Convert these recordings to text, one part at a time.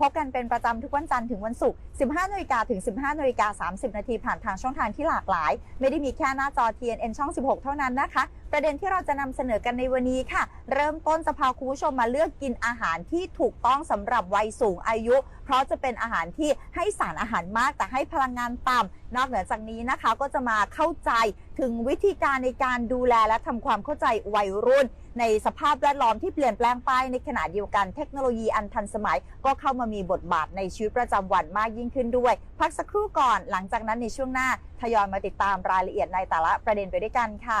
พบกันเป็นประจำทุกวันจันทร์ถึงวันศุกร์ 15นาฬิกาถึง 15นาฬิกา30 นาทีผ่านทางช่องทางที่หลากหลาย ไม่ได้มีแค่หน้าจอ TNN ช่อง 16 เท่านั้นนะคะ ประเด็นที่เราจะนำเสนอกันในวันนี้ค่ะ เริ่มต้นจะพาคุณผู้ชมมาเลือกกินอาหารที่ถูกต้องสำหรับวัยสูงอายุ เพราะจะเป็นอาหารที่ให้สารอาหารมากแต่ให้พลังงานต่ำนอกเหนือจากนี้นะคะก็จะมาเข้าใจถึงวิธีการในการดูแลและทำความเข้าใจวัยรุ่น ในสภาพแวดล้อมที่เปลี่ยนแปลงไปในขณะเดียวกันเทคโนโลยีอันทันสมัย ก็เข้ามามีบทบาทในชีวิตประจำวันมากยิ่งขึ้นด้วย พักสักครู่ก่อน หลังจากนั้นในช่วงหน้าทยอยมาติดตามรายละเอียดในแต่ละประเด็นไปด้วยกันค่ะ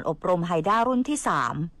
อบรมไฮด้ารุ่นที่ 3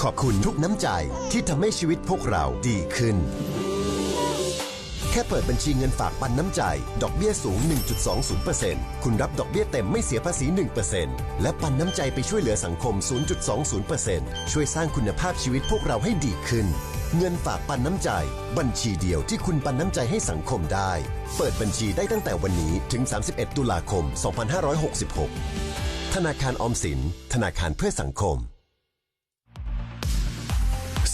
ขอบคุณทุกน้ำใจที่ทำให้ชีวิตพวกเราดีขึ้น แค่เปิดบัญชีเงินฝากปันน้ำใจ ดอกเบี้ยสูง 1.20%คุณรับดอกเบี้ยเต็มไม่เสียภาษี 1%และปันน้ำใจไปช่วยเหลือสังคม 0.20%ช่วยสร้างคุณภาพชีวิตพวกเราให้ดีขึ้น เงินฝากปันน้ำใจ บัญชีเดียวที่คุณปันน้ำใจให้สังคมได้ เปิดบัญชีได้ตั้งแต่วันนี้ถึง 31 ตุลาคม 2566 ธนาคารออมสิน ธนาคารเพื่อสังคม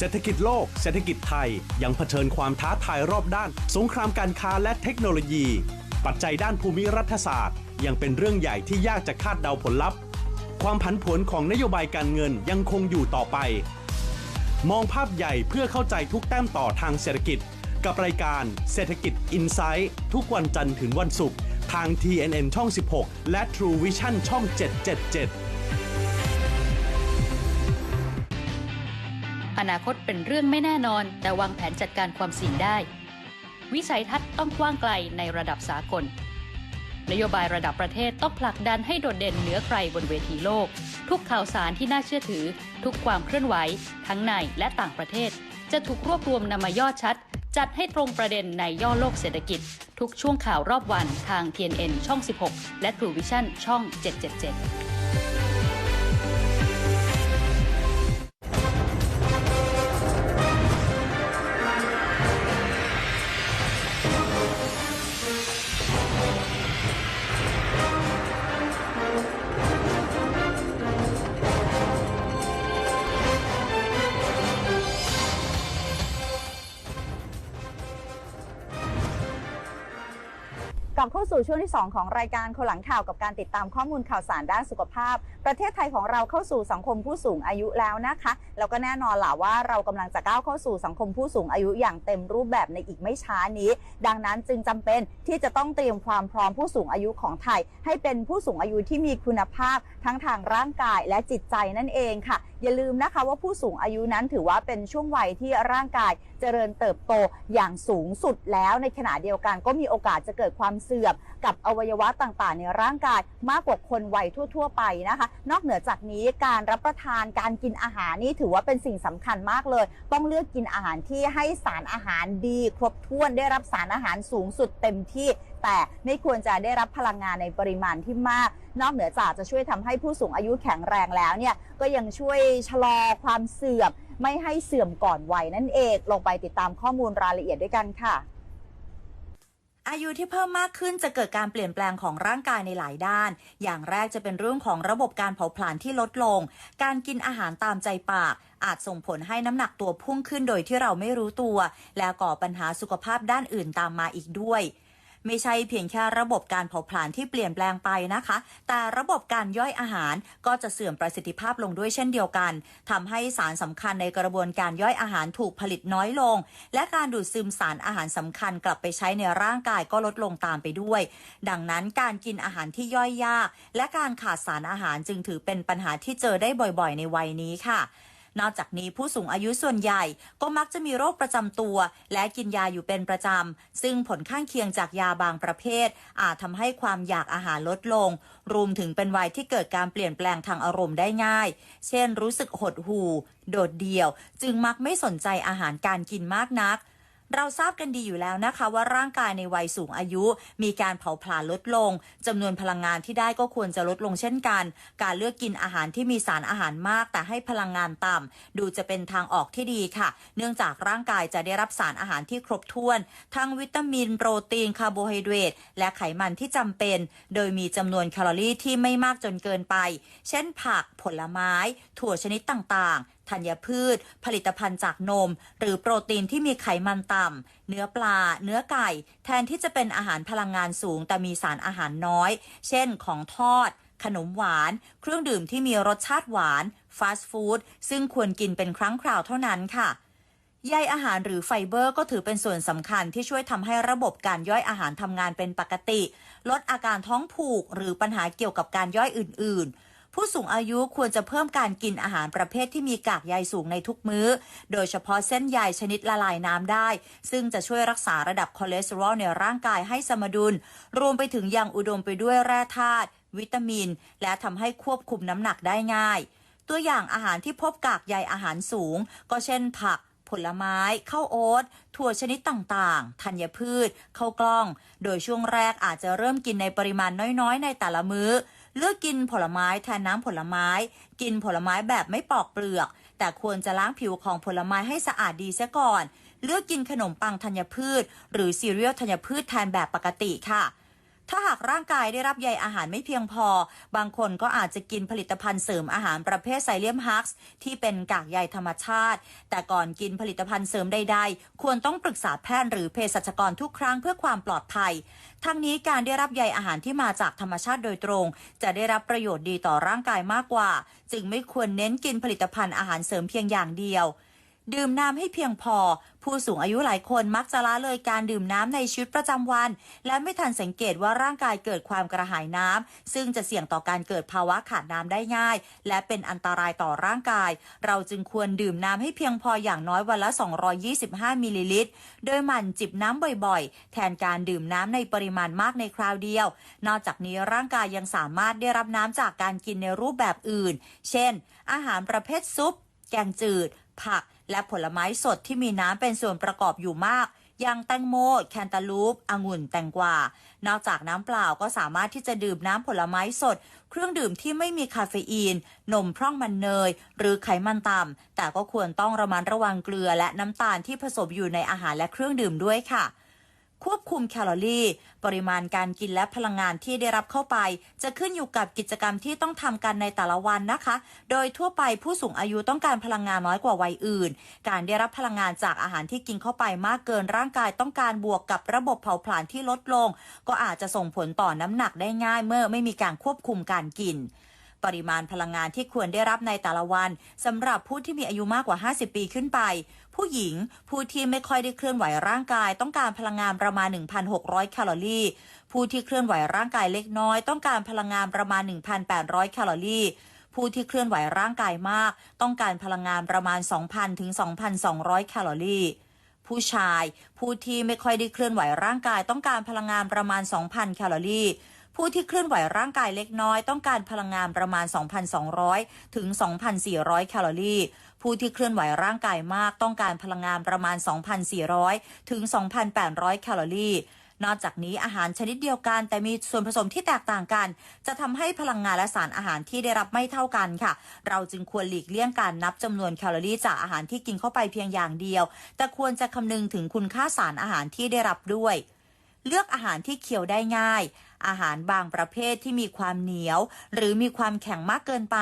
เศรษฐกิจโลก เศรษฐกิจไทย ยังเผชิญความท้าทายรอบด้าน สงครามการค้าและเทคโนโลยี ปัจจัยด้านภูมิรัฐศาสตร์ ยังเป็นเรื่องใหญ่ที่ยากจะคาดเดาผลลัพธ์ ความผันผวนของนโยบายการเงินยังคงอยู่ต่อไป มองภาพใหญ่เพื่อเข้าใจทุกแต้มต่อทางเศรษฐกิจ กับรายการเศรษฐกิจอินไซต์ทุกวันจันทร์ถึงวันศุกร์ทาง TNN ช่อง 16 และ True Vision ช่อง 777 อนาคตเป็นเรื่องไม่แน่นอน แต่วางแผนจัดการความเสี่ยงได้ วิสัยทัศน์ต้องกว้างไกลในระดับสากล นโยบายระดับประเทศต้องผลักดันให้โดดเด่นเหนือใครบนเวทีโลก ทุกข่าวสารที่น่าเชื่อถือ ทุกความเคลื่อนไหว ทั้งในและต่างประเทศ จะถูกรวบรวมนำมาย่อชัด จัดให้ตรงประเด็นในย่อโลกเศรษฐกิจ ทุกช่วงข่าวรอบวันทาง TNN ช่อง 16 และ True Vision ช่อง 777 สู่ช่วงที่ 2 ของรายการคนหลังข่าวกับการติดตามข้อมูลข่าวสารด้านสุขภาพ ประเทศไทยของเราเข้าสู่สังคมผู้สูงอายุแล้วนะคะแล้วก็แน่นอนล่ะว่าเรากำลังจะก้าวเข้าสู่สังคมผู้สูงอายุอย่างเต็มรูปแบบในอีกไม่ช้านี้ ดังนั้นจึงจำเป็นที่จะต้องเตรียมความพร้อมผู้สูงอายุของไทย ให้เป็นผู้สูงอายุที่มีคุณภาพ ทั้งทางร่างกายและจิตใจนั่นเองค่ะ อย่าลืมนะคะว่าผู้สูงอายุนั้นถือว่าเป็นช่วงวัยที่ร่างกายเจริญเติบโตอย่างสูงสุดแล้วในขณะเดียวกันก็มีโอกาสจะเกิดความเสื่อมกับอวัยวะต่างๆ ในร่างกายมากกว่าคนวัยทั่ว ๆ ไปนะคะ นอกเหนือจากนี้การรับประทานการกินอาหารนี่ถือว่าเป็นสิ่งสำคัญมากเลย ต้องเลือกกินอาหารที่ให้สารอาหารดี ครบถ้วนได้รับสารอาหารสูงสุดเต็มที่ แต่ไม่ควรจะได้รับพลังงานในปริมาณที่มาก นอกเหนือจากจะช่วยทำให้ผู้สูงอายุแข็งแรงแล้วเนี่ยก็ยังช่วยชะลอความเสื่อมไม่ให้เสื่อมก่อนวัยนั่นเอง ลงไปติดตามข้อมูลรายละเอียดด้วยกันค่ะ อายุที่เพิ่มมากขึ้นจะเกิดการเปลี่ยนแปลงของร่างกายในหลายด้าน อย่างแรกจะเป็นเรื่องของระบบการเผาผลาญที่ลดลง การกินอาหารตามใจปาก อาจส่งผลให้น้ำหนักตัวพุ่งขึ้นโดยที่เราไม่รู้ตัว แล้วก่อปัญหาสุขภาพด้านอื่นตามมาอีกด้วย ไม่ใช่เพียงแค่ระบบการเผาผลาญที่เปลี่ยนแปลงไปนะคะ แต่ระบบการย่อยอาหารก็จะเสื่อมประสิทธิภาพลงด้วยเช่นเดียวกันทำให้สารสำคัญในกระบวนการย่อยอาหารถูกผลิตน้อยลง และการดูดซึมสารอาหารสำคัญกลับไปใช้ในร่างกายก็ลดลงตามไปด้วย ดังนั้นการกินอาหารที่ย่อยยาก และการขาดสารอาหารจึงถือเป็นปัญหาที่เจอได้บ่อยๆ ในวัยนี้ค่ะ นอกจากนี้ผู้สูงอายุส่วนใหญ่ก็มักจะมีโรคประจำตัว และกินยาอยู่เป็นประจำ ซึ่งผลข้างเคียงจากยาบางประเภท อาจทำให้ความอยากอาหารลดลง รวมถึงเป็นวัยที่เกิดการเปลี่ยนแปลงทางอารมณ์ได้ง่าย เช่นรู้สึกหดหู่ โดดเดี่ยว จึงมักไม่สนใจอาหารการกินมากนัก เราทราบกันดีอยู่แล้วนะคะว่าร่างกายในวัยสูงอายุ มีการเผาผลาญลดลงจำนวนพลังงานที่ได้ก็ควรจะลดลงเช่นกัน การเลือกกินอาหารที่มีสารอาหารมาก แต่ให้พลังงานต่ำดูจะเป็นทางออกที่ดีค่ะ เนื่องจากร่างกายจะได้รับสารอาหารที่ครบถ้วน ทั้งวิตามิน โปรตีนคาร์โบไฮเดรตและไขมันที่จำเป็น โดยมีจำนวนแคลอรี่ที่ไม่มากจนเกินไป เช่นผักผลไม้ ถั่วชนิดต่างๆ ธัญพืช ผลิตภัณฑ์จากนม หรือโปรตีนที่มีไขมันต่ำ เนื้อปลา เนื้อไก่ แทนที่จะเป็นอาหารพลังงานสูง แต่มีสารอาหารน้อย เช่นของทอด ขนมหวาน เครื่องดื่มที่มีรสชาติหวาน ฟาสต์ฟู้ด ซึ่งควรกินเป็นครั้งคราวเท่านั้นค่ะใยอาหารหรือไฟเบอร์ก็ถือเป็นส่วนสำคัญที่ช่วยทำให้ระบบการย่อยอาหารทำงานเป็นปกติ ลดอาการท้องผูกหรือปัญหาเกี่ยวกับการย่อยอื่น ๆ ผู้สูงอายุควรจะเพิ่มการกินอาหารประเภทที่มีกากใยสูงในทุกมื้อ โดยเฉพาะเส้นใยชนิดละลายน้ำได้ ซึ่งจะช่วยรักษาระดับคอเลสเตอรอลในร่างกายให้สมดุล รวมไปถึงยังอุดมไปด้วยแร่ธาตุวิตามิน และทำให้ควบคุมน้ำหนักได้ง่าย ตัวอย่างอาหารที่พบกากใยอาหารสูง ก็เช่นผักผลไม้ข้าวโอ๊ตถั่วชนิดต่างๆ ธัญพืชข้าวกล้อง โดยช่วงแรกอาจจะเริ่มกินในปริมาณน้อยๆ ในแต่ละมื้อ เลือกกินผลไม้แทนน้ำผลไม้ กินผลไม้แบบไม่ปอกเปลือก แต่ควรจะล้างผิวของผลไม้ให้สะอาดดีเสียก่อน เลือกกินขนมปังธัญพืช หรือซีเรียลธัญพืชแทนแบบปกติค่ะ ถ้าหากร่างกายได้รับใยอาหารไม่เพียงพอ บางคนก็อาจจะกินผลิตภัณฑ์เสริมอาหารประเภทไซเลียมฮักส์ที่เป็นกากใยธรรมชาติ แต่ก่อนกินผลิตภัณฑ์เสริมใดๆ ควรต้องปรึกษาแพทย์หรือเภสัชกรทุกครั้งเพื่อความปลอดภัย ทั้งนี้การได้รับใยอาหารที่มาจากธรรมชาติโดยตรง จะได้รับประโยชน์ดีต่อร่างกายมากกว่า จึงไม่ควรเน้นกินผลิตภัณฑ์อาหารเสริมเพียงอย่างเดียว ดื่มน้ำให้เพียงพอ ผู้สูงอายุหลายคนมักจะละเลยการดื่มน้ำในชีวิตประจำวัน และไม่ทันสังเกตว่าร่างกายเกิดความกระหายน้ำซึ่งจะเสี่ยงต่อการเกิดภาวะขาดน้ำได้ง่าย และเป็นอันตรายต่อร่างกาย เราจึงควรดื่มน้ำให้เพียงพออย่างน้อยวันละ 225 มิลลิลิตร โดยหมั่นจิบน้ำบ่อยๆ แทนการดื่มน้ำในปริมาณมากในคราวเดียว นอกจากนี้ร่างกายยังสามารถได้รับน้ำจากการกินในรูปแบบอื่น เช่น อาหารประเภทซุป แกงจืด ผัก และผลไม้สดที่มีน้ำเป็นส่วนประกอบอยู่มาก อย่างแตงโม แคนตาลูปองุ่น แตงกวา นอกจากน้ำเปล่าก็สามารถที่จะดื่มน้ำผลไม้สด เครื่องดื่มที่ไม่มีคาเฟอีน นมพร่องมันเนย หรือไขมันต่ำ แต่ก็ควรต้องระมัดระวังเกลือและน้ำตาลที่ผสมอยู่ในอาหารและเครื่องดื่มด้วยค่ะ ควบคุมแคลอรี่ ปริมาณการกินและพลังงานที่ได้รับเข้าไป จะขึ้นอยู่กับกิจกรรมที่ต้องทำกันในแต่ละวันนะคะ โดยทั่วไปผู้สูงอายุต้องการพลังงานน้อยกว่าวัยอื่น การได้รับพลังงานจากอาหารที่กินเข้าไปมากเกินร่างกายต้องการบวกกับระบบเผาผลาญที่ลดลง ก็อาจจะส่งผลต่อน้ำหนักได้ง่ายเมื่อไม่มีการควบคุมการกินปริมาณพลังงานที่ควรได้รับในแต่ละวันสำหรับผู้ที่มีอายุมากกว่า 50 ปีขึ้นไป ผู้หญิงผู้ที่ไม่ค่อยได้เคลื่อนไหวร่างกาย ต้องการพลังงานประมาณ 1,600 แคลอรี่ ผู้ที่เคลื่อนไหวร่างกายเล็กน้อย ต้องการพลังงานประมาณ 1,800 แคลอรี่ผู้ที่เคลื่อนไหวร่างกายมาก ต้องการพลังงานประมาณ 2,000 ถึง 2,200 แคลอรี่ ผู้ชาย ผู้ที่ไม่ค่อยได้เคลื่อนไหวร่างกาย ต้องการพลังงานประมาณ 2,000 แคลอรี่ ผู้ที่เคลื่อนไหวร่างกายเล็กน้อยต้องการพลังงานประมาณ 2,200 ถึง 2,400 แคลอรี่ ผู้ที่เคลื่อนไหวร่างกายมากต้องการพลังงานประมาณ 2,400 ถึง 2,800 แคลอรี่นอกจากนี้อาหารชนิดเดียวกัน แต่มีส่วนผสมที่แตกต่างกัน จะทำให้พลังงานและสารอาหารที่ได้รับไม่เท่ากันค่ะ เราจึงควรหลีกเลี่ยงการนับจำนวนแคลอรี่จากอาหารที่กินเข้าไปเพียงอย่างเดียว แต่ควรจะคำนึงถึงคุณค่าสารอาหารที่ได้รับด้วย เลือกอาหารที่เคี้ยวได้ง่าย อาหารบางประเภทที่มีความเหนียว หรือมีความแข็งมากเกินไป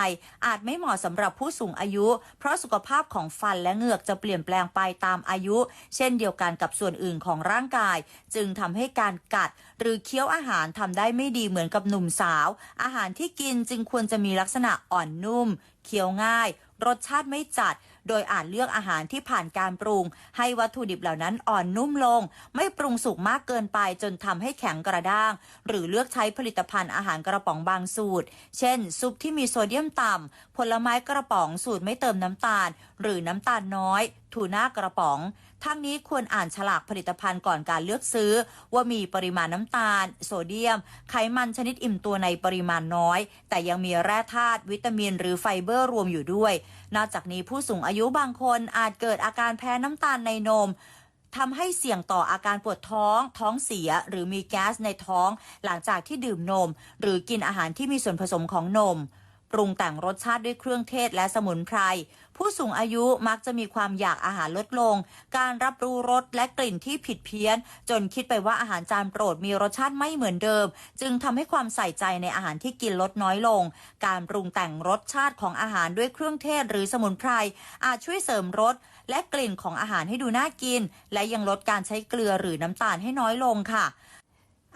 อาจไม่เหมาะสำหรับผู้สูงอายุ เพราะสุขภาพของฟันและเหงือกจะเปลี่ยนแปลงไปตามอายุ เช่นเดียวกันกับส่วนอื่นของร่างกาย จึงทำให้การกัด หรือเคี้ยวอาหารทำได้ไม่ดีเหมือนกับหนุ่มสาว อาหารที่กินจึงควรจะมีลักษณะอ่อนนุ่ม เคี้ยวง่าย รสชาติไม่จัด โดยอาจเลือกอาหารที่ผ่านการปรุง ให้วัตถุดิบเหล่านั้นอ่อนนุ่มลง ไม่ปรุงสุกมากเกินไปจนทำให้แข็งกระด้าง หรือเลือกใช้ผลิตภัณฑ์อาหารกระป๋องบางสูตร เช่น ซุปที่มีโซเดียมต่ำผลไม้กระป๋องสูตรไม่เติมน้ำตาล หรือน้ำตาลน้อยทูน่ากระป๋อง ทั้งนี้ควรอ่านฉลากผลิตภัณฑ์ก่อนการเลือกซื้อ ว่ามีปริมาณน้ำตาล โซเดียม ไขมันชนิดอิ่มตัวในปริมาณน้อย แต่ยังมีแร่ธาตุวิตามิน หรือไฟเบอร์รวมอยู่ด้วย นอกจากนี้ผู้สูงอายุบางคนอาจเกิดอาการแพ้น้ำตาลในนมทำให้เสี่ยงต่ออาการปวดท้อง ท้องเสีย หรือมีแก๊สในท้อง หลังจากที่ดื่มนม หรือกินอาหารที่มีส่วนผสมของนม ปรุงแต่งรสชาติด้วยเครื่องเทศและสมุนไพร ผู้สูงอายุมักจะมีความอยากอาหารลดลง การรับรู้รสและกลิ่นที่ผิดเพี้ยน จนคิดไปว่าอาหารจานโปรดมีรสชาติไม่เหมือนเดิม จึงทำให้ความใส่ใจในอาหารที่กินลดน้อยลง การปรุงแต่งรสชาติของอาหารด้วยเครื่องเทศหรือสมุนไพรอาจช่วยเสริมรสและกลิ่นของอาหารให้ดูน่ากิน และยังลดการใช้เกลือหรือน้ำตาลให้น้อยลงค่ะ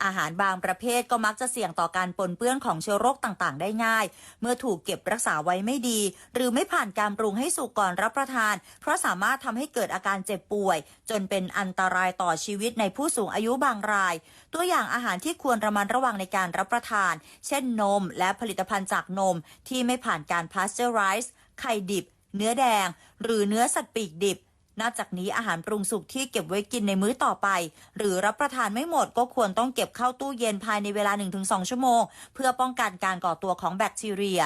อาหารบางประเภทก็มักจะเสี่ยงต่อการปนเปื้อนของเชื้อโรคต่างๆ ได้ง่าย เมื่อถูกเก็บรักษาไว้ไม่ดี หรือไม่ผ่านการปรุงให้สุกก่อนรับประทาน เพราะสามารถทำให้เกิดอาการเจ็บป่วย จนเป็นอันตรายต่อชีวิตในผู้สูงอายุบางราย ตัวอย่างอาหารที่ควรระมัดระวังในการรับประทาน เช่นนม และผลิตภัณฑ์จากนม ที่ไม่ผ่านการพาสเจอร์ไรส์ไข่ดิบ เนื้อแดง หรือเนื้อสัตว์ปีกดิบ นอกจากนี้อาหารปรุงสุกที่เก็บไว้กินในมื้อต่อไป หรือรับประทานไม่หมดก็ควรต้องเก็บเข้าตู้เย็นภายในเวลา 1-2 ชั่วโมง เพื่อป้องกันการก่อตัวของแบคทีเรีย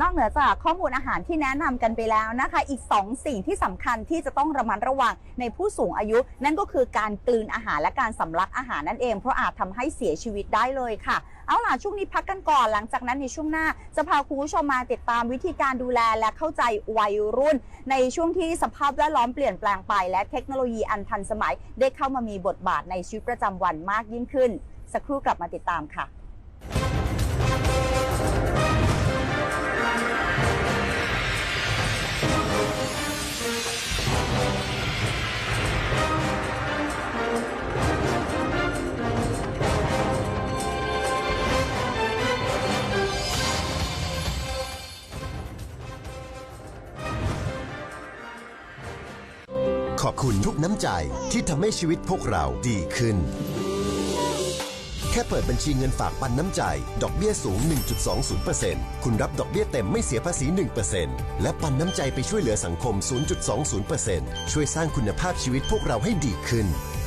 นอกเหนือจากข้อมูลอาหารที่แนะนำกันไปแล้วนะคะ อีก 2 สิ่งที่สำคัญที่จะต้องระมัดระวังในผู้สูงอายุ นั่นก็คือการกลืนอาหารและการสำลักอาหารนั่นเองเพราะอาจทำให้เสียชีวิตได้เลยค่ะ เอาล่ะช่วงนี้พักกันก่อนหลังจากนั้นในช่วงหน้า จะพาคุณผู้ชมมาติดตามวิธีการดูแลและเข้าใจวัยรุ่น ในช่วงที่สภาพแวดล้อมเปลี่ยนแปลงไป และเทคโนโลยีอันทันสมัย ได้เข้ามามีบทบาทในชีวิตประจำวันมากยิ่งขึ้น สักครู่กลับมาติดตามค่ะ ขอบคุณทุกน้ำใจที่ทำให้ชีวิตพวกเราดีขึ้น แค่เปิดบัญชีเงินฝากปันน้ำใจ ดอกเบี้ยสูง 1.20%คุณรับดอกเบี้ยเต็มไม่เสียภาษี 1%และปันน้ำใจไปช่วยเหลือสังคม 0.20%ช่วยสร้างคุณภาพชีวิตพวกเราให้ดีขึ้น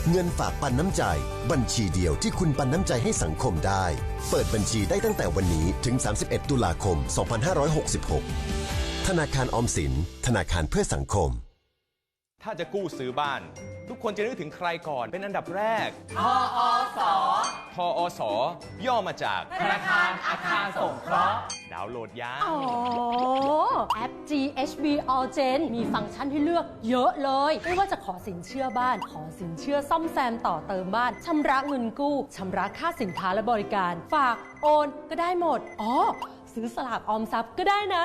เงินฝากปันน้ำใจ บัญชีเดียวที่คุณปันน้ำใจให้สังคมได้ เปิดบัญชีได้ตั้งแต่วันนี้ถึง 31 ตุลาคม 2566 ธนาคารออมสิน ธนาคารเพื่อสังคม ถ้าจะกู้ซื้อบ้าน ทุกคนจะนึกถึงใครก่อนเป็นอันดับแรกทออสทออสย่อมาจากธนาคารอาคารสงเคราะห์ ดาวน์โหลดยาอ๋อ แอป GHB All Gen มีฟังก์ชันให้เลือกเยอะเลย ไม่ว่าจะขอสินเชื่อบ้าน ขอสินเชื่อซ่อมแซมต่อเติมบ้าน ชำระเงินกู้ ชำระค่าสินค้าและบริการ ฝากโอนก็ได้หมด อ๋อ ซื้อสลากออมทรัพย์ก็ได้นะ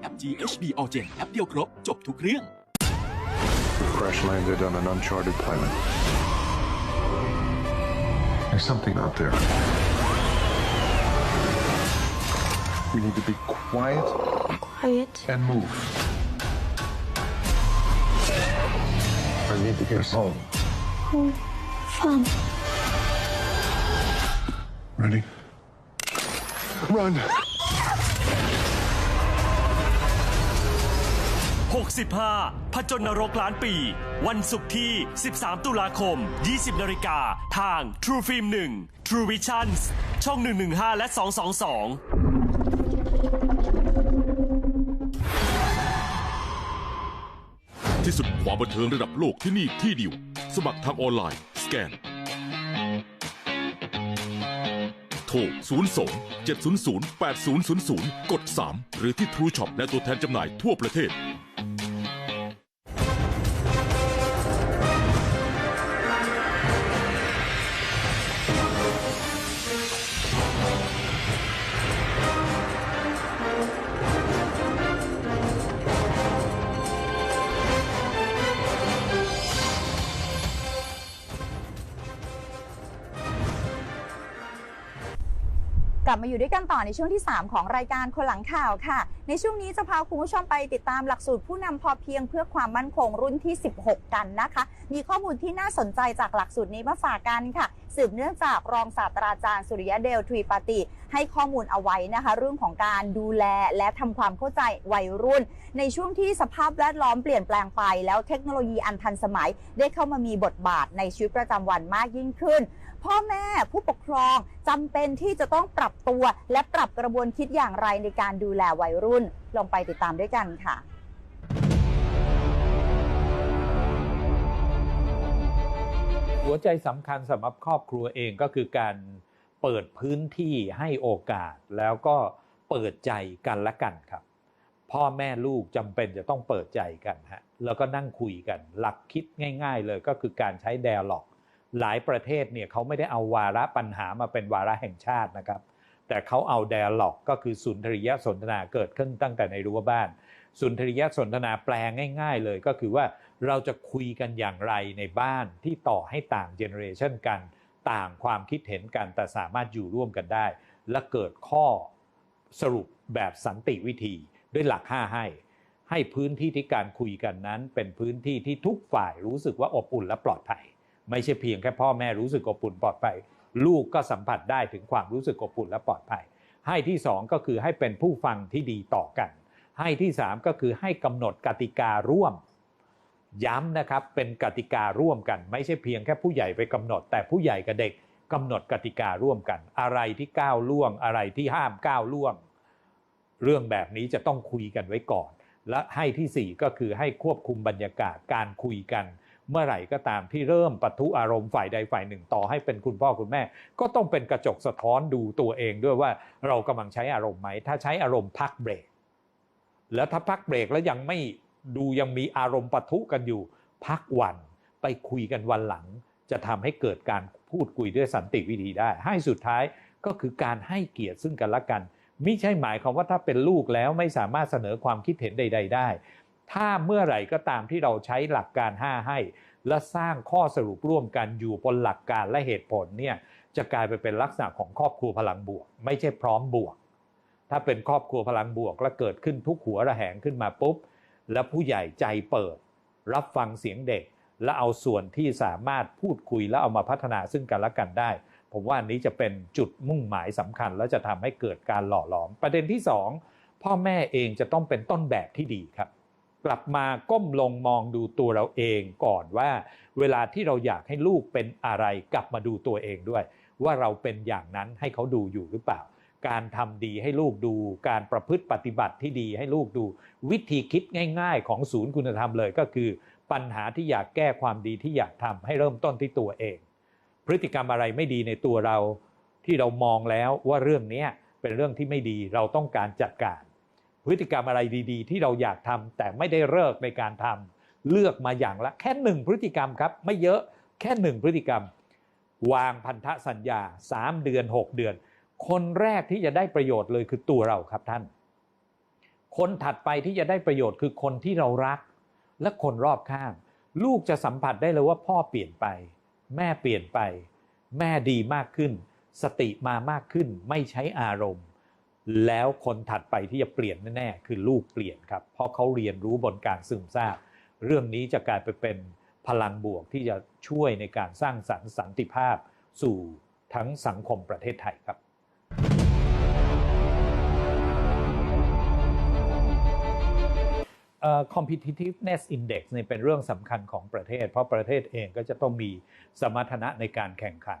แอป GHB All Gen แอปเดียวครบ จบทุกเรื่อง crash landed on an uncharted planet. There's something out there. We need to be quiet Quiet. and move. I need to get us home. Fun. Ready? Run! 65ผจญนรกล้านปี วันศุกร์ที่ 13 ตุลาคม 20นาฬิกาทาง True Film 1 True Visions ช่อง 115 และ 222ที่สุดความบันเทิงระดับโลกที่นี่ที่เดียว สมัครทางออนไลน์ สแกน โทร 02 700 8000 กด 3 หรือที่ True Shop และตัวแทนจำหน่ายทั่วประเทศ มาอยู่ด้วยกันต่อในช่วงที่ 3 ของรายการคนหลังข่าวค่ะ ในช่วงนี้จะพาคุณผู้ชมไปติดตามหลักสูตรผู้นำพอเพียงเพื่อความมั่นคงรุ่นที่ 16 กันนะคะ มีข้อมูลที่น่าสนใจจากหลักสูตรนี้มาฝากกันค่ะ สืบเนื่องจากรองศาสตราจารย์สุริยะเดลทวีปาติ ให้ข้อมูลเอาไว้นะคะ เรื่องของการดูแลและทำความเข้าใจวัยรุ่น ในช่วงที่สภาพแวดล้อมเปลี่ยนแปลงไป แล้วเทคโนโลยีอันทันสมัย ได้เข้ามามีบทบาทในชีวิตประจำวันมากยิ่งขึ้น พ่อแม่ผู้ปกครองจำเป็นที่จะต้องปรับตัวและปรับกระบวนคิดอย่างไรในการดูแลวัยรุ่น ลองไปติดตามด้วยกันค่ะหัวใจสำคัญสำหรับครอบครัวเองก็คือการเปิดพื้นที่ให้โอกาสแล้วก็เปิดใจกันและกันครับ พ่อแม่ลูกจำเป็นจะต้องเปิดใจกันฮะแล้วก็นั่งคุยกัน หลักคิดง่าย ๆ เลยก็คือการใช้ d ด a l o g หลายประเทศเนี่ยเขาไม่ได้เอาวาระปัญหามาเป็นวาระแห่งชาตินะครับ แต่เขาเอา d ด a l o g ก็คือสุนทรียสนทนาเกิดขึ้นตั้งแต่ในรั้วบ้าน สุนทรียสนทนาแปลง่าย ๆ เลยก็คือว่าเราจะคุยกันอย่างไรในบ้านที่ต่อให้ต่างเจเนอเรชันกัน ต่างความคิดเห็นกันแต่สามารถอยู่ร่วมกันได้ และเกิดข้อสรุปแบบสันติวิธีด้วยหลัก5ให้ให้พื้นที่ที่การคุยกันนั้น เป็นพื้นที่ที่ทุกฝ่ายรู้สึกว่าอบอุ่นและปลอดภัย ไม่ใช่เพียงแค่พ่อแม่รู้สึกอบอุ่นปลอดภัย ลูกก็สัมผัสได้ถึงความรู้สึกอบอุ่นและปลอดภัย ให้ที่สองก็คือให้เป็นผู้ฟังที่ดีต่อกัน ให้ที่สามก็คือให้กำหนดกติการ่วม ย้ำนะครับเป็นกติการ่วมกัน ไม่ใช่เพียงแค่ผู้ใหญ่ไปกำหนด แต่ผู้ใหญ่กับเด็กกำหนดกติการ่วมกัน อะไรที่ก้าวล่วง อะไรที่ห้ามก้าวล่วง เรื่องแบบนี้จะต้องคุยกันไว้ก่อน และให้ที่สี่ก็คือให้ควบคุมบรรยากาศการคุยกัน เมื่อไหร่ก็ตามที่เริ่มปะทุอารมณ์ฝ่ายใดฝ่ายหนึ่งต่อให้เป็นคุณพ่อคุณแม่ ก็ต้องเป็นกระจกสะท้อนดูตัวเองด้วยว่าเรากำลังใช้อารมณ์ไหม ถ้าใช้อารมณ์พักเบรก แล้วถ้าพักเบรกแล้วยังไม่ดูยังมีอารมณ์ปะทุกันอยู่ พักวันไปคุยกันวันหลัง จะทำให้เกิดการพูดคุยด้วยสันติวิธีได้ ให้สุดท้ายก็คือการให้เกียรติซึ่งกันและกันไมิใช่หมายความว่าถ้าเป็นลูกแล้วไม่สามารถเสนอความคิดเห็นใด ๆ ได้ ถ้าเมื่อไหร่ก็ตามที่เราใช้หลักการ 5 ให้ และสร้างข้อสรุปร่วมกันอยู่บนหลักการและเหตุผลเนี่ยจะกลายไปเป็นลักษณะของครอบครัวพลังบวก ไม่ใช่พร้อมบวก ถ้าเป็นครอบครัวพลังบวกและเกิดขึ้นทุกหัวระแหงขึ้นมาปุ๊บ แล้วผู้ใหญ่ใจเปิด รับฟังเสียงเด็ก และเอาส่วนที่สามารถพูดคุยและเอามาพัฒนาซึ่งกันและกันได้ ผมว่าอันนี้จะเป็นจุดมุ่งหมายสำคัญ และจะทำให้เกิดการหล่อหลอม ประเด็นที่สองพ่อแม่เองจะต้องเป็นต้นแบบที่ดีครับ ลับมาก้มลงมองดูตัวเราเองก่อนว่า เวลาที่เราอยากให้ลูกเป็นอะไรกลับมาดูตัวเองด้วย ว่าเราเป็นอย่างนั้นให้เขาดูอยู่หรือเปล่า การทำดีให้ลูกดู การประพฤติปฏิบัติที่ดีให้ลูกดู วิธีคิดง่าย ๆ ของศูนย์คุณธรรมเลยก็คือ ปัญหาที่อยากแก้ความดีที่อยากทำให้เริ่มต้นที่ตัวเอง พฤติกรรมอะไรไม่ดีในตัวเราที่เรามองแล้วว่าเรื่องนี้เป็นเรื่องที่ไม่ดีเราต้องการจัดการ พฤติกรรมอะไรดี ๆ ที่เราอยากทำแต่ไม่ได้เลิกในการทำเลือกมาอย่างละแค่หนึ่งพฤติกรรมครับ ไม่เยอะแค่หนึ่งพฤติกรรม วางพันธสัญญา 3 เดือน 6 เดือน คนแรกที่จะได้ประโยชน์เลยคือตัวเราครับท่าน คนถัดไปที่จะได้ประโยชน์คือคนที่เรารัก และคนรอบข้าง ลูกจะสัมผัสได้เลยว่าพ่อเปลี่ยนไป แม่เปลี่ยนไป แม่ดีมากขึ้น สติมามากขึ้น ไม่ใช้อารมณ์ แล้วคนถัดไปที่จะเปลี่ยนแน่ๆคือลูกเปลี่ยนครับ เพราะเขาเรียนรู้บนการซึมซาบเรื่องนี้จะกลายไปเป็นพลังบวกที่จะช่วยในการสร้างสรรค์สันติภาพสู่ทั้งสังคมประเทศไทยครับ competitiveness index เนี่ยเป็นเรื่องสำคัญของประเทศ เพราะประเทศเองก็จะต้องมีสมรรถนะในการแข่งขัน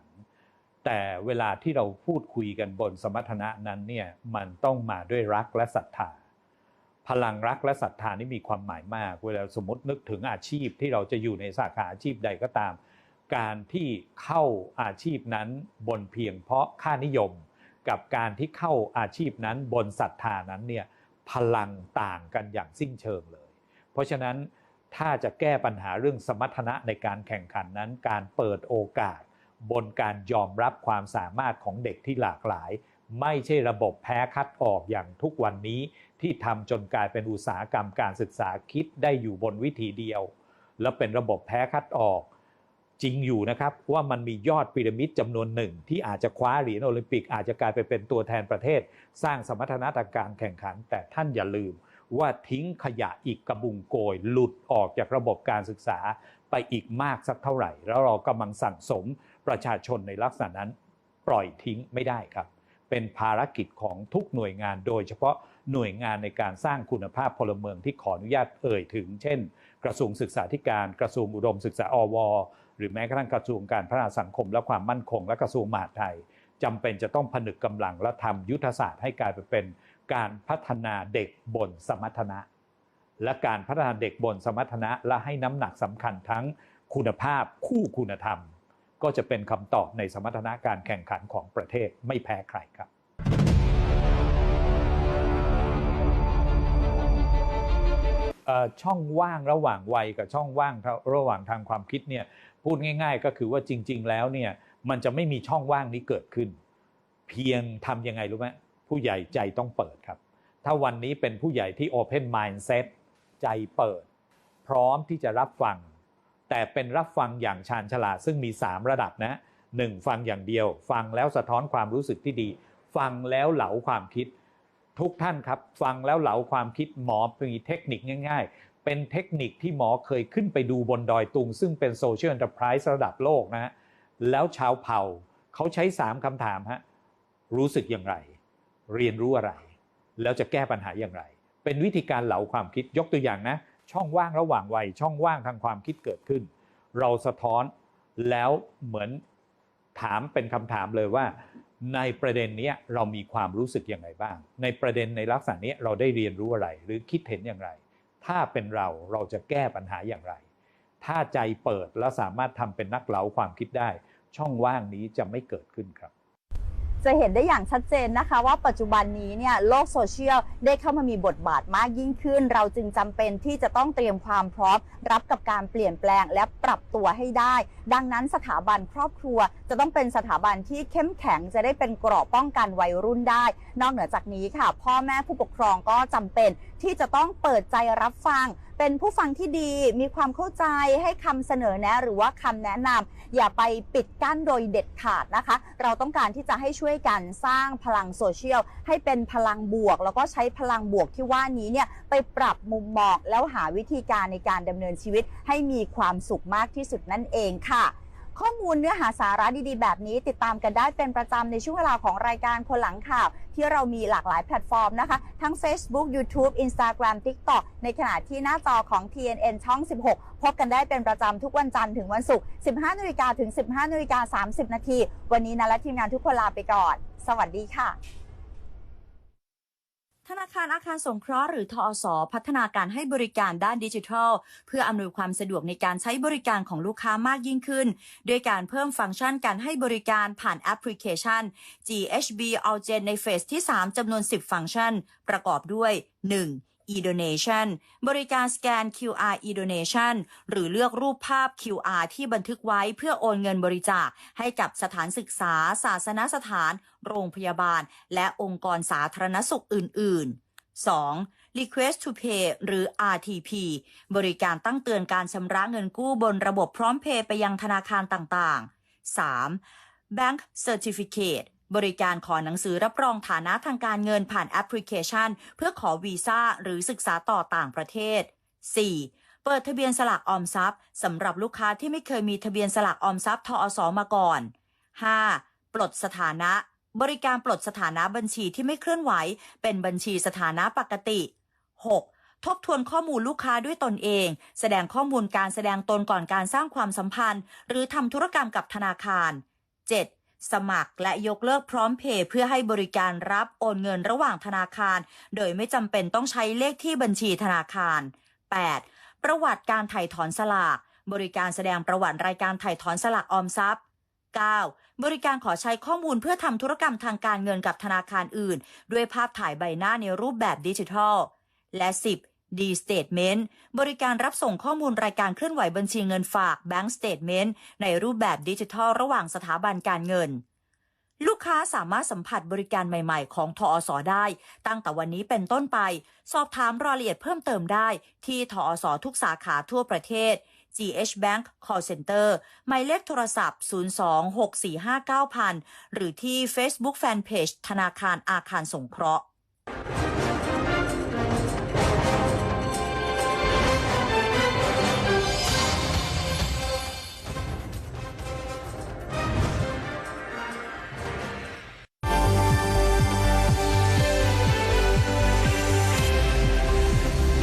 แต่เวลาที่เราพูดคุยกันบนสมรรถนะนั้นเนี่ยมันต้องมาด้วยรักและศรัทธาพลังรักและศรัทธานี่มีความหมายมาก เวลาสมมตินึกถึงอาชีพที่เราจะอยู่ในสาขาอาชีพใดก็ตาม การที่เข้าอาชีพนั้นบนเพียงเพราะค่านิยม กับการที่เข้าอาชีพนั้นบนศรัทธานั้นเนี่ยพลังต่างกันอย่างสิ้นเชิงเลย เพราะฉะนั้นถ้าจะแก้ปัญหาเรื่องสมรรถนะในการแข่งขันนั้น การเปิดโอกาส บนการยอมรับความสามารถของเด็กที่หลากหลาย ไม่ใช่ระบบแพ้คัดออกอย่างทุกวันนี้ที่ทำจนกลายเป็นอุตสาหกรรมการศึกษาคิดได้อยู่บนวิธีเดียว แล้วเป็นระบบแพ้คัดออกจริงอยู่นะครับว่ามันมียอดพีระมิดจำนวนหนึ่ง ที่อาจจะคว้าเหรียญโอลิมปิกอาจจะกลายไปเป็นตัวแทนประเทศ สร้างสมรรถนะทางการแข่งขัน แต่ท่านอย่าลืม ว่าทิ้งขยะอีกกระบุงโกย หลุดออกจากระบบการศึกษาไปอีกมากสักเท่าไหร่ แล้วเรากำลังสั่งสม ประชาชนในลักษณะนั้นปล่อยทิ้งไม่ได้ครับ เป็นภารกิจของทุกหน่วยงาน โดยเฉพาะหน่วยงานในการสร้างคุณภาพพลเมืองที่ขออนุญาตเอ่ยถึง เช่น กระทรวงศึกษาธิการ กระทรวงอุดมศึกษาอว หรือแม้กระทั่งกระทรวงการพัฒนาสังคมและความมั่นคง และกระทรวงมหาดไทยจำเป็นจะต้องผนึกกำลังและทำยุทธศาสตร์ให้กลายไปเป็นการพัฒนาเด็กบนสมรรถนะ และการพัฒนาเด็กบนสมรรถนะและให้น้ำหนักสำคัญทั้งคุณภาพคู่คุณธรรม ก็จะเป็นคำตอบในสมรรถนะการแข่งขันของประเทศไม่แพ้ใครครับช่องว่างระหว่างวัยกับช่องว่างระหว่างทางความคิดเนี่ยพูดง่าย ๆ ก็คือว่าจริง ๆ แล้วเนี่ยมันจะไม่มีช่องว่างนี้เกิดขึ้น เพียงทำยังไงรู้ไหมผู้ใหญ่ใจต้องเปิดครับ ถ้าวันนี้เป็นผู้ใหญ่ที่ Open Mindset ใจเปิด พร้อมที่จะรับฟัง แต่เป็นรับฟังอย่างชาญฉลาดซึ่งมี 3 ระดับนะหนึ่งฟังอย่างเดียว ฟังแล้วสะท้อนความรู้สึกที่ดี ฟังแล้วเหลาความคิด ทุกท่านครับ ฟังแล้วเหลาความคิดหมอมีเทคนิคง่าย ๆ เป็นเทคนิคที่หมอเคยขึ้นไปดูบนดอยตุง ซึ่งเป็นโซเชียล n อน e r p r i s e ระดับโลกนะฮะแล้วชาวเผ่าเขาใช้ 3คำถามฮะรู้สึกอย่างไร เรียนรู้อะไร แล้วจะแก้ปัญหาอย่างไร เป็นวิธีการเหลาความคิดยกตัวอย่างนะ ช่องว่างระหว่างวัยช่องว่างทางความคิดเกิดขึ้น เราสะท้อนแล้วเหมือนถามเป็นคำถามเลยว่า ในประเด็นนี้เรามีความรู้สึกอย่างไรบ้าง ในประเด็นในลักษณะนี้เราได้เรียนรู้อะไรหรือคิดเห็นอย่างไร ถ้าเป็นเราเราจะแก้ปัญหาอย่างไร ถ้าใจเปิดและสามารถทำเป็นนักเล้าความคิดได้ ช่องว่างนี้จะไม่เกิดขึ้นครับ จะเห็นได้อย่างชัดเจนนะคะว่าปัจจุบันนี้เนี่ยโลกโซเชียลได้เข้ามามีบทบาทมากยิ่งขึ้น เราจึงจำเป็นที่จะต้องเตรียมความพร้อม รับกับการเปลี่ยนแปลงและปรับตัวให้ได้ ดังนั้นสถาบันครอบครัว จะต้องเป็นสถาบันที่เข้มแข็งจะได้เป็นเกราะป้องกันวัยรุ่นได้ นอกเหนือจากนี้ค่ะ พ่อแม่ผู้ปกครองก็จำเป็น ที่จะต้องเปิดใจรับฟัง เป็นผู้ฟังที่ดีมีความเข้าใจให้คำเสนอแนะ หรือว่าคำแนะนำอย่าไปปิดกั้นโดยเด็ดขาดนะคะ เราต้องการที่จะให้ช่วยกันสร้างพลังโซเชียลให้เป็นพลังบวก แล้วก็ใช้พลังบวกที่ว่านี้เนี่ยไปปรับมุมมองแล้วหาวิธีการในการดำเนินชีวิต ให้มีความสุขมากที่สุดนั่นเองค่ะ ข้อมูลเนื้อหาสาระดีๆ แบบนี้ ติดตามกันได้เป็นประจำในช่วงเวลาของรายการคนหลังข่าว ที่เรามีหลากหลายแพลตฟอร์มนะคะ ทั้ง Facebook YouTube Instagram TikTok ในขณะที่หน้าจอของ TNN ช่อง 16 พบกันได้เป็นประจำทุกวันจันทร์ถึงวันศุกร์ 15นาฬิกาถึง 15นาฬิกา30 นาที วันนี้นะและทีมงานทุกคนลาไปก่อน สวัสดีค่ะ ธนาคารอาคารสงเคราะห์หรือทอสพัฒนาการให้บริการด้านดิจิทัล เพื่ออำนวยความสะดวกในการใช้บริการของลูกค้ามากยิ่งขึ้น ด้วยการเพิ่มฟังก์ชันการให้บริการผ่านแอปพลิเคชัน GHB Allgen ในเฟสที่ 3จำนวน 10 ฟังก์ชัน ประกอบด้วย 1. E-donation บริการสแกน QR e-donation หรือเลือกรูปภาพ QR ที่บันทึกไว้เพื่อโอนเงินบริจาค ให้กับสถานศึกษา ศาสนสถาน โรงพยาบาล และองค์กรสาธารณสุขอื่น ๆ 2. Request to Pay หรือ RTP บริการตั้งเตือนการชำระเงินกู้บนระบบพร้อมเพย์ไปยังธนาคารต่างๆ 3. Bank Certificate บริการขอหนังสือรับรองฐานะทางการเงินผ่านแอปพลิเคชัน เพื่อขอวีซ่าหรือศึกษาต่อต่างประเทศ 4. เปิดทะเบียนสลากออมทรัพย์สำหรับลูกค้าที่ไม่เคยมีทะเบียนสลากออมทรัพย์ทอสอมาก่อน 5. ปลดสถานะ บริการปลดสถานะบัญชีที่ไม่เคลื่อนไหว เป็นบัญชีสถานะปกติ 6. ทบทวนข้อมูลลูกค้าด้วยตนเอง แสดงข้อมูลการแสดงตนก่อนการสร้างความสัมพันธ์ หรือทำธุรกรรมกับธนาคาร 7. สมัครและยกเลิกพร้อมเพย์เพื่อให้บริการรับโอนเงินระหว่างธนาคาร โดยไม่จำเป็นต้องใช้เลขที่บัญชีธนาคาร 8. ประวัติการถ่ายถอนสลาก บริการแสดงประวัติรายการถ่ายถอนสลากออมทรัพย์ 9. บริการขอใช้ข้อมูลเพื่อทำธุรกรรมทางการเงินกับธนาคารอื่น ด้วยภาพถ่ายใบหน้าในรูปแบบดิจิทัล และ 10. D Statement บริการรับส่งข้อมูลรายการเคลื่อนไหวบัญชีเงินฝาก Bank Statement ในรูปแบบดิจิทัลระหว่างสถาบันการเงิน ลูกค้าสามารถสัมผัสบริการใหม่ๆ ของทอสอได้ ตั้งแต่วันนี้เป็นต้นไป สอบถามรายละเอียดเพิ่มเติมได้ ที่ทอสอทุกสาขาทั่วประเทศ GH Bank Call Center หมายเลขโทรศัพท์ 026459000 หรือที่ Facebook Fanpage ธนาคารอาคารสงเคราะห์